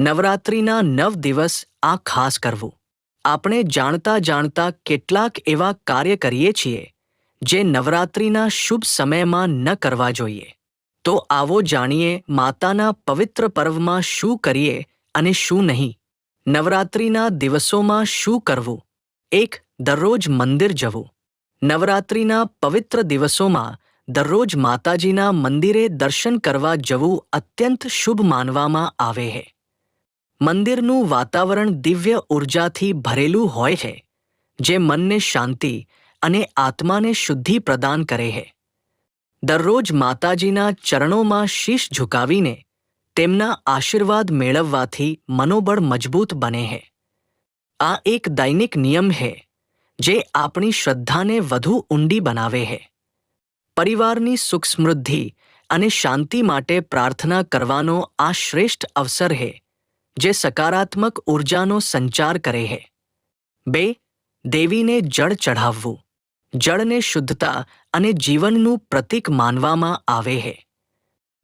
નવરાત્રિના નવ દિવસ આ ખાસ કરવું. આપણે જાણતા જાણતા કેટલાક એવા કાર્ય કરીએ છીએ, જે નવરાત્રિના શુભ સમયમાં ન કરવા જોઈએ. તો આવો જાણીએ માતાના પવિત્ર પર્વમાં શું કરીએ અને શું નહીં. નવરાત્રિના દિવસોમાં શું કરવું? એક, દરરોજ મંદિર જવું. નવરાત્રિના પવિત્ર દિવસોમાં દરરોજ માતાજીના મંદિરે દર્શન કરવા જવું અત્યંત શુભ માનવામાં આવે છે મંદિરનું વાતાવરણ દિવ્ય ઉર્જાથી ભરેલું હોય છે, જે મનને શાંતિ અને આત્માને શુદ્ધિ પ્રદાન કરે છે. દરરોજ માતાજીના ચરણોમાં શીશ ઝુકાવીને તેમના આશીર્વાદ મેળવવાથી મનોબળ મજબૂત બને છે. આ એક દૈનિક નિયમ છે, જે આપણી શ્રદ્ધાને વધુ ઊંડી બનાવે છે. પરિવારની સુખ સમૃદ્ધિ અને શાંતિ માટે પ્રાર્થના કરવાનો આ શ્રેષ્ઠ અવસર છે જે સકારાત્મક ઉર્જાનો સંચાર કરે છે બે, દેવીને જળ ચઢાવવું. જળને શુદ્ધતા અને જીવનનું પ્રતીક માનવામાં આવે છે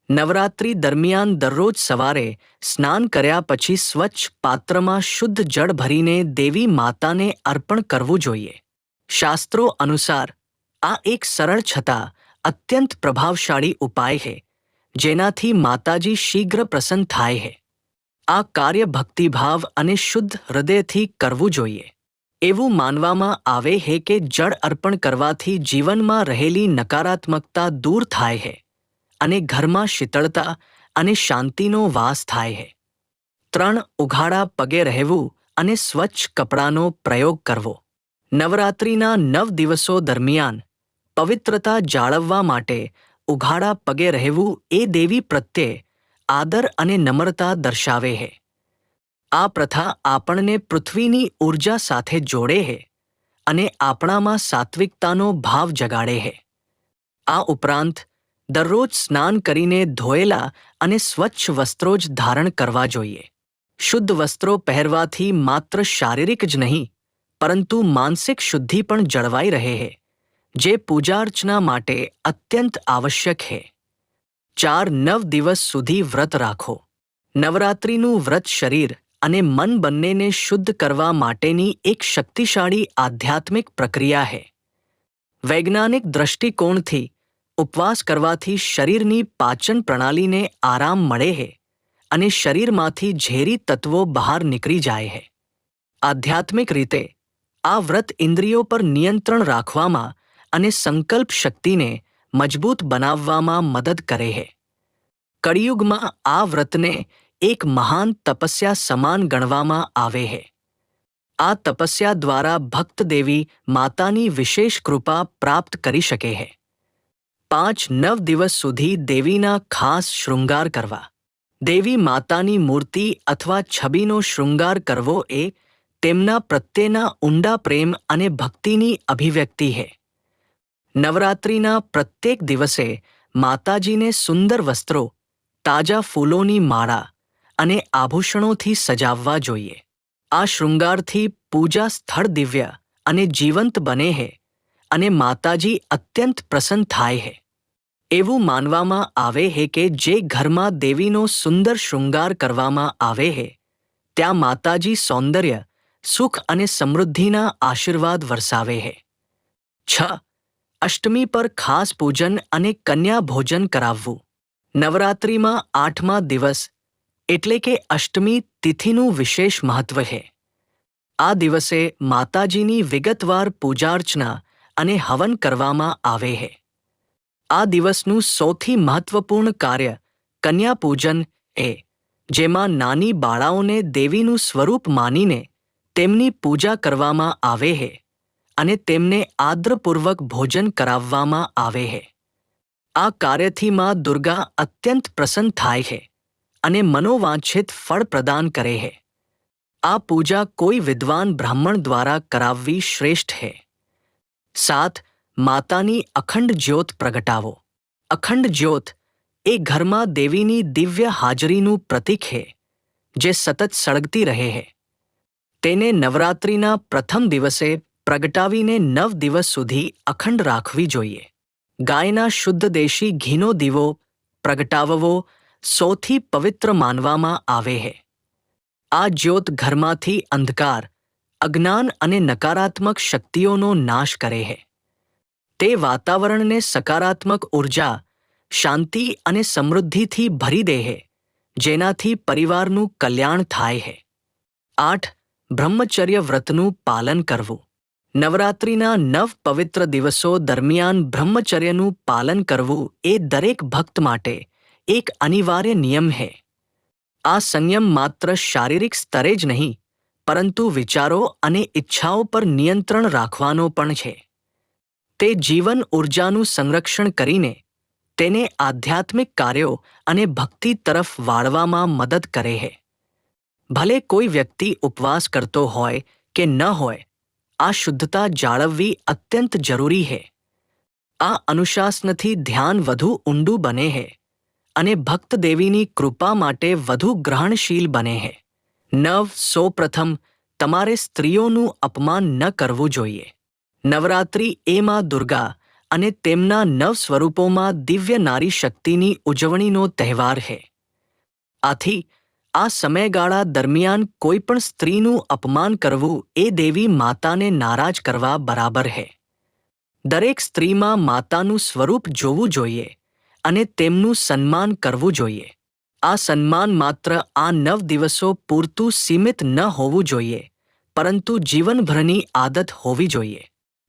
નવરાત્રિ દરમિયાન દરરોજ સવારે સ્નાન કર્યા પછી સ્વચ્છ પાત્રમાં શુદ્ધ જળ ભરીને દેવી માતાને અર્પણ કરવું જોઈએ. શાસ્ત્રો અનુસાર, આ એક સરળ છતાં અત્યંત પ્રભાવશાળી ઉપાય છે જેનાથી માતાજી શીઘ્ર પ્રસન્ન થાય છે આ કાર્ય ભક્તિભાવ અને શુદ્ધ હૃદયથી કરવું જોઈએ. એવું માનવામાં આવે છે કે જળ અર્પણ કરવાથી જીવનમાં રહેલી નકારાત્મકતા દૂર થાય છે અને ઘરમાં શીતળતા અને શાંતિનો વાસ થાય છે ત્રણ ઉઘાડા પગે રહેવું અને સ્વચ્છ કપડાનો પ્રયોગ કરવો. નવરાત્રિના નવ દિવસો દરમિયાન પવિત્રતા જાળવવા માટે ઉઘાડા પગે રહેવું એ દેવી પ્રત્યે આદર અને નમ્રતા દર્શાવે છે આ પ્રથા આપણને પૃથ્વીની ઊર્જા સાથે જોડે છે અને આપણામાં સાત્વિકતાનો ભાવ જગાડે છે આ ઉપરાંત, દરરોજ સ્નાન કરીને ધોયેલા અને સ્વચ્છ વસ્ત્રો જ ધારણ કરવા જોઈએ. શુદ્ધ વસ્ત્રો પહેરવાથી માત્ર શારીરિક જ નહીં, પરંતુ માનસિક શુદ્ધિ પણ જળવાઈ રહે છે જે પૂજા અર્ચના માટે અત્યંત આવશ્યક છે ચાર નવ દિવસ સુધી વ્રત રાખો. નવરાત્રિનું વ્રત શરીર અને મન બંનેને શુદ્ધ કરવા માટેની એક શક્તિશાળી આધ્યાત્મિક પ્રક્રિયા છે વૈજ્ઞાનિક દ્રષ્ટિકોણથી ઉપવાસ કરવાથી શરીરની પાચન પ્રણાલીને આરામ મળે છે અને શરીરમાંથી ઝેરી તત્વો બહાર નીકળી જાય છે આધ્યાત્મિક રીતે આ વ્રત ઇન્દ્રિયો પર નિયંત્રણ રાખવામાં અને સંકલ્પ શક્તિને મજબૂત બનાવવામાં મદદ કરે છે કળિયુગમાં આ વ્રતને એક મહાન તપસ્યા સમાન ગણવામાં આવે છે આ તપસ્યા દ્વારા ભક્ત દેવી માતાની વિશેષ કૃપા પ્રાપ્ત કરી શકે છે પાંચ નવ દિવસ સુધી દેવીના ખાસ શૃંગાર કરવા. દેવી માતાની મૂર્તિ અથવા છબીનો શૃંગાર કરવો એ તેમના પ્રત્યેના ઊંડા પ્રેમ અને ભક્તિની અભિવ્યક્તિ છે નવરાત્રિના પ્રત્યેક દિવસે માતાજીને સુંદર વસ્ત્રો, તાજા ફૂલોની માળા અને આભૂષણોથી સજાવવા જોઈએ. આ શૃંગારથી પૂજા સ્થળ દિવ્ય અને જીવંત બને છે અને માતાજી અત્યંત પ્રસન્ન થાય છે એવું માનવામાં આવે છે કે જે ઘરમાં દેવીનો સુંદર શૃંગાર કરવામાં આવે છે ત્યાં માતાજી સૌંદર્ય, સુખ અને સમૃદ્ધિના આશીર્વાદ વરસાવે છે છ અષ્ટમી પર ખાસ પૂજન અને કન્યા ભોજન કરાવવું. નવરાત્રિમાં આઠમા દિવસ, એટલે કે અષ્ટમી તિથિનું વિશેષ મહત્વ છે. આ દિવસે માતાજીની વિગતવાર પૂજાર્ચના અને હવન કરવામાં આવે છે. આ દિવસનું સૌથી મહત્વપૂર્ણ કાર્ય કન્યા પૂજન એ, જેમાં નાની બાળાઓને દેવીનું સ્વરૂપ માનીને તેમની પૂજા કરવામાં આવે છે. અને તેમને આદ્રપૂર્વક ભોજન કરાવવામાં આવે છે આ કાર્યથી માં દુર્ગા અત્યંત પ્રસન્ન થાય છે અને મનોવાંછિત ફળ પ્રદાન કરે છે આ પૂજા કોઈ વિદ્વાન બ્રાહ્મણ દ્વારા કરાવવી શ્રેષ્ઠ છે સાત માતાની અખંડ જ્યોત પ્રગટાવો. અખંડ જ્યોત એ ઘરમાં દેવીની દિવ્ય હાજરીનું પ્રતીક છે જે સતત સળગતી રહે છે તેને નવરાત્રિના પ્રથમ દિવસે પ્રગટાવીને નવ દિવસ સુધી અખંડ રાખવી જોઈએ. ગાયના શુદ્ધ દેશી ઘીનો દીવો પ્રગટાવવો સૌથી પવિત્ર માનવામાં આવે છે આ જ્યોત ઘરમાંથી અંધકાર, અજ્ઞાન અને નકારાત્મક શક્તિઓનો નાશ કરે છે તે વાતાવરણને સકારાત્મક ઊર્જા, શાંતિ અને સમૃદ્ધિથી ભરી દે છે જેનાથી પરિવારનું કલ્યાણ થાય છે આઠ બ્રહ્મચર્ય વ્રતનું પાલન કરવું. નવરાત્રિના નવ પવિત્ર દિવસો દરમિયાન બ્રહ્મચર્યનું પાલન કરવું એ દરેક ભક્ત માટે એક અનિવાર્ય નિયમ છે આ સંયમ માત્ર શારીરિક સ્તરે જ નહીં, પરંતુ વિચારો અને ઈચ્છાઓ પર નિયંત્રણ રાખવાનો પણ છે. તે જીવન ઊર્જાનું સંરક્ષણ કરીને તેને આધ્યાત્મિક કાર્યો અને ભક્તિ તરફ વાળવામાં મદદ કરે છે ભલે કોઈ વ્યક્તિ ઉપવાસ કરતો હોય કે ન હોય આ શુદ્ધતા જાળવવી અત્યંત જરૂરી છે આ અનુશાસનથી ધ્યાન વધુ ઊંડું બને છે અને ભક્ત દેવીની કૃપા માટે વધુ ગ્રહણશીલ બને છે નવ, સૌપ્રથમ, તમારે સ્ત્રીઓનું અપમાન ન કરવું જોઈએ. નવરાત્રિ એ માં દુર્ગા અને તેમના નવ સ્વરૂપોમાં દિવ્ય નારી શક્તિની ઉજવણીનો તહેવાર છે આથી આ સમયગાળા દરમિયાન કોઈ પણ સ્ત્રીનું અપમાન કરવું એ દેવી માતાને નારાજ કરવા બરાબર છે દરેક સ્ત્રીમાં માતાનું સ્વરૂપ જોવું જોઈએ અને તેમનું સન્માન કરવું જોઈએ. આ સન્માન માત્ર આ નવ દિવસો પૂરતું સીમિત ન હોવું જોઈએ, પરંતુ જીવનભરની આદત હોવી જોઈએ.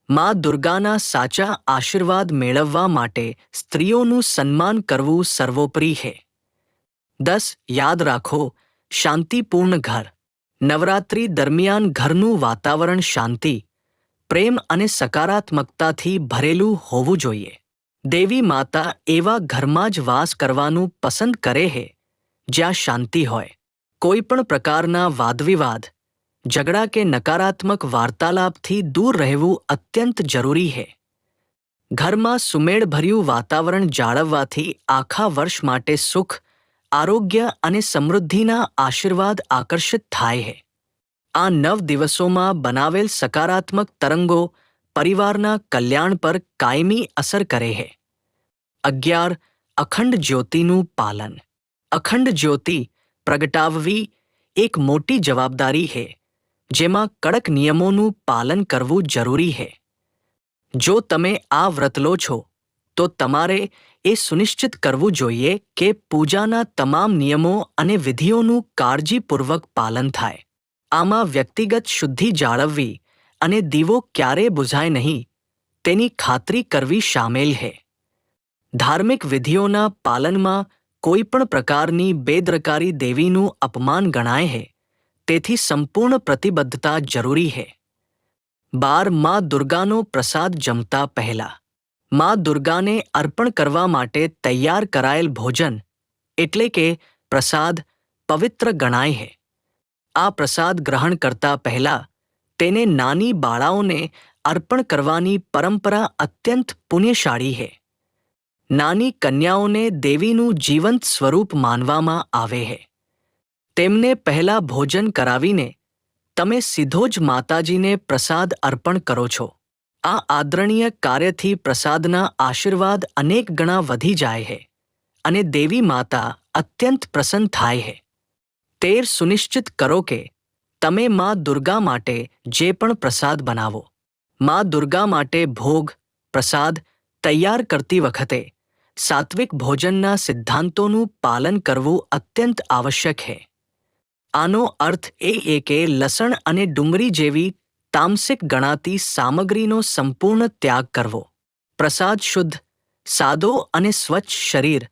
મા દુર્ગાના સાચા આશીર્વાદ મેળવવા માટે સ્ત્રીઓનું સન્માન કરવું સર્વોપરી છે દસ યાદ રાખો, શાંતિપૂર્ણ ઘર. નવરાત્રિ દરમિયાન ઘરનું વાતાવરણ શાંતિ, પ્રેમ અને સકારાત્મકતાથી ભરેલું હોવું જોઈએ. દેવી માતા એવા ઘરમાં જ વાસ કરવાનું પસંદ કરે છે જ્યાં શાંતિ હોય. કોઈ પણ પ્રકારના વાદવિવાદ, ઝઘડા કે નકારાત્મક વાર્તાલાપથી દૂર રહેવું અત્યંત જરૂરી છે ઘરમાં સુમેળભર્યું વાતાવરણ જાળવવાથી આખા વર્ષ માટે સુખ આરોગ્ય અને સમૃદ્ધિના આશીર્વાદ આકર્ષિત થાય છે આ નવ દિવસોમાં બનાવેલ સકારાત્મક તરંગો પરિવારના કલ્યાણ પર કાયમી અસર કરે છે અગિયાર, અખંડ જ્યોતિનું પાલન. અખંડ જ્યોતિ પ્રગટાવવી એક મોટી જવાબદારી છે જેમાં કડક નિયમોનું પાલન કરવું જરૂરી છે જો તમે આ વ્રત લો છો, તો તમારે એ સુનિશ્ચિત કરવું જોઈએ કે પૂજાના તમામ નિયમો અને વિધિઓનું કાળજીપૂર્વક પાલન થાય. આમાં વ્યક્તિગત શુદ્ધિ જાળવવી અને દીવો ક્યારે બુઝાય નહીં, તેની ખાતરી કરવી સામેલ છે. ધાર્મિક વિધિઓના પાલનમાં કોઈપણ પ્રકારની બેદરકારી દેવીનું અપમાન ગણાય છે, તેથી સંપૂર્ણ પ્રતિબદ્ધતા જરૂરી છે. બારમાં દુર્ગાનો પ્રસાદ જમતા પહેલા માં દુર્ગાને અર્પણ કરવા માટે તૈયાર કરાયેલ ભોજન એટલે કે પ્રસાદ પવિત્ર ગણાય છે આ પ્રસાદ ગ્રહણ કરતા પહેલા તેને નાની બાળાઓને અર્પણ કરવાની પરંપરા અત્યંત પુણ્યશાળી છે નાની કન્યાઓને દેવીનું જીવંત સ્વરૂપ માનવામાં આવે છે તેમને પહેલા ભોજન કરાવીને તમે સીધો જ માતાજીને પ્રસાદ અર્પણ કરો છો. આ આદરણીય કાર્યથી પ્રસાદના આશીર્વાદ અનેક ગણા વધી જાય છે અને દેવી માતા અત્યંત પ્રસન્ન થાય છે તેર સુનિશ્ચિત કરો કે તમે માં દુર્ગા માટે જે પણ પ્રસાદ બનાવો, માં દુર્ગા માટે ભોગ, પ્રસાદ તૈયાર કરતી વખતે સાત્વિક ભોજનના સિદ્ધાંતોનું પાલન કરવું અત્યંત આવશ્યક છે આનો અર્થ એ કે લસણ અને ડુંગળી જેવી તામસિક ગણાતી સામગ્રીનો સંપૂર્ણ ત્યાગ કરવો. પ્રસાદ શુદ્ધ, સાદો અને સ્વચ્છ શરીર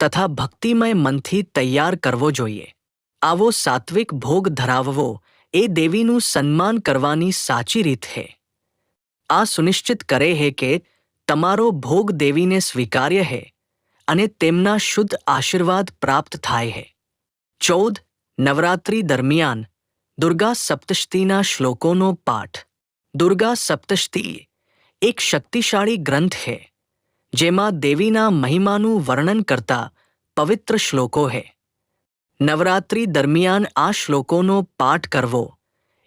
તથા ભક્તિમય મનથી તૈયાર કરવો જોઈએ. આવો સાત્વિક ભોગ ધરાવવો એ દેવીનું સન્માન કરવાની સાચી રીત છે આ સુનિશ્ચિત કરે છે કે તમારો ભોગ દેવીને સ્વીકાર્ય છે અને તેમના શુદ્ધ આશીર્વાદ પ્રાપ્ત થાય છે ચૌદ, નવરાત્રિ દરમિયાન દુર્ગા સપ્તશતીના શ્લોકોનો પાઠ. દુર્ગા સપ્તશતી એક શક્તિશાળી ગ્રંથ છે જેમાં દેવીના મહિમાનું વર્ણન કરતા પવિત્ર શ્લોકો છે નવરાત્રિ દરમિયાન આ શ્લોકોનો પાઠ કરવો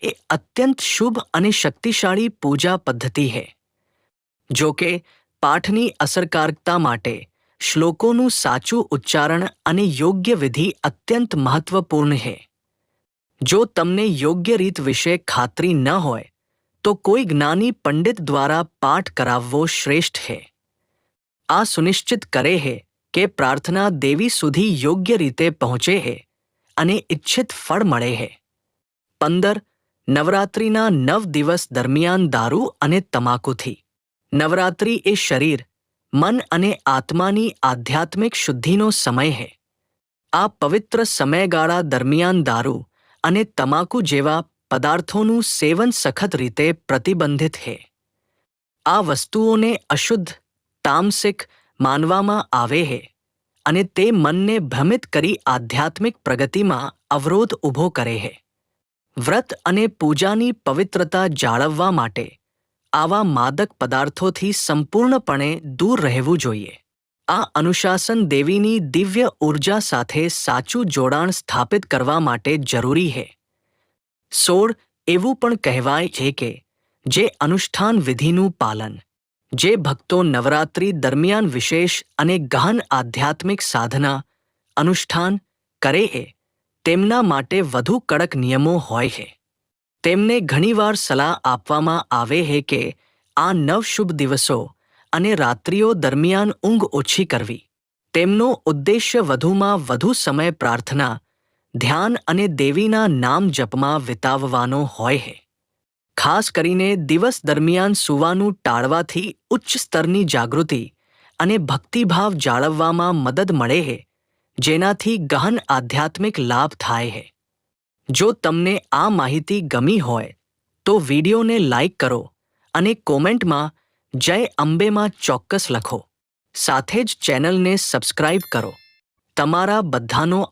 એ અત્યંત શુભ અને શક્તિશાળી પૂજા પદ્ધતિ છે જો કે પાઠની અસરકારકતા માટે શ્લોકોનું સાચું ઉચ્ચારણ અને યોગ્ય વિધિ અત્યંત મહત્વપૂર્ણ છે જો તમને યોગ્ય રીત વિશે ખાતરી ન હોય, તો કોઈ જ્ઞાની પંડિત દ્વારા પાઠ કરાવવો શ્રેષ્ઠ છે આ સુનિશ્ચિત કરે છે કે પ્રાર્થના દેવી સુધી યોગ્ય રીતે પહોંચે છે અને ઇચ્છિત ફળ મળે છે પંદર, નવરાત્રિના નવ દિવસ દરમિયાન દારૂ અને તમાકુથી. નવરાત્રિ એ શરીર, મન અને આત્માની આધ્યાત્મિક શુદ્ધિનો સમય છે આ પવિત્ર સમયગાળા દરમિયાન દારૂ અને તમાકુ જેવા પદાર્થોનું સેવન સખત રીતે પ્રતિબંધિત છે આ વસ્તુઓને અશુદ્ધ, તામસિક માનવામાં આવે છે અને તે મનને ભ્રમિત કરી આધ્યાત્મિક પ્રગતિમાં અવરોધ ઊભો કરે છે વ્રત અને પૂજાની પવિત્રતા જાળવવા માટે આવા માદક પદાર્થોથી સંપૂર્ણપણે દૂર રહેવું જોઈએ. આ અનુશાસન દેવીની દિવ્ય ઊર્જા સાથે સાચું જોડાણ સ્થાપિત કરવા માટે જરૂરી છે સોળ એવું પણ કહેવાય છે કે, જે અનુષ્ઠાન વિધિનું પાલન, જે ભક્તો નવરાત્રિ દરમિયાન વિશેષ અને ગહન આધ્યાત્મિક સાધના, અનુષ્ઠાન કરે છે તેમના માટે વધુ કડક નિયમો હોય છે તેમને ઘણીવાર સલાહ આપવામાં આવે છે કે, આ નવ શુભ દિવસો અને રાત્રિઓ દરમિયાન ઊંઘ ઓછી કરવી. તેમનો ઉદ્દેશ્ય વધુમાં વધુ સમય પ્રાર્થના, ધ્યાન અને દેવીના નામ જપમાં વિતાવવાનો હોય છે ખાસ કરીને દિવસ દરમિયાન સૂવાનું ટાળવાથી ઉચ્ચ સ્તરની જાગૃતિ અને ભક્તિભાવ જાળવવામાં મદદ મળે છે જેનાથી ગહન આધ્યાત્મિક લાભ થાય છે જો તમને આ માહિતી ગમી હોય, તો વિડીયોને લાઈક કરો અને કોમેન્ટમાં જય અંબેમાં ચોક્કસ લખો. સાથે જ ચેનલને સબસ્ક્રાઇબ કરો. તમારા બધાનો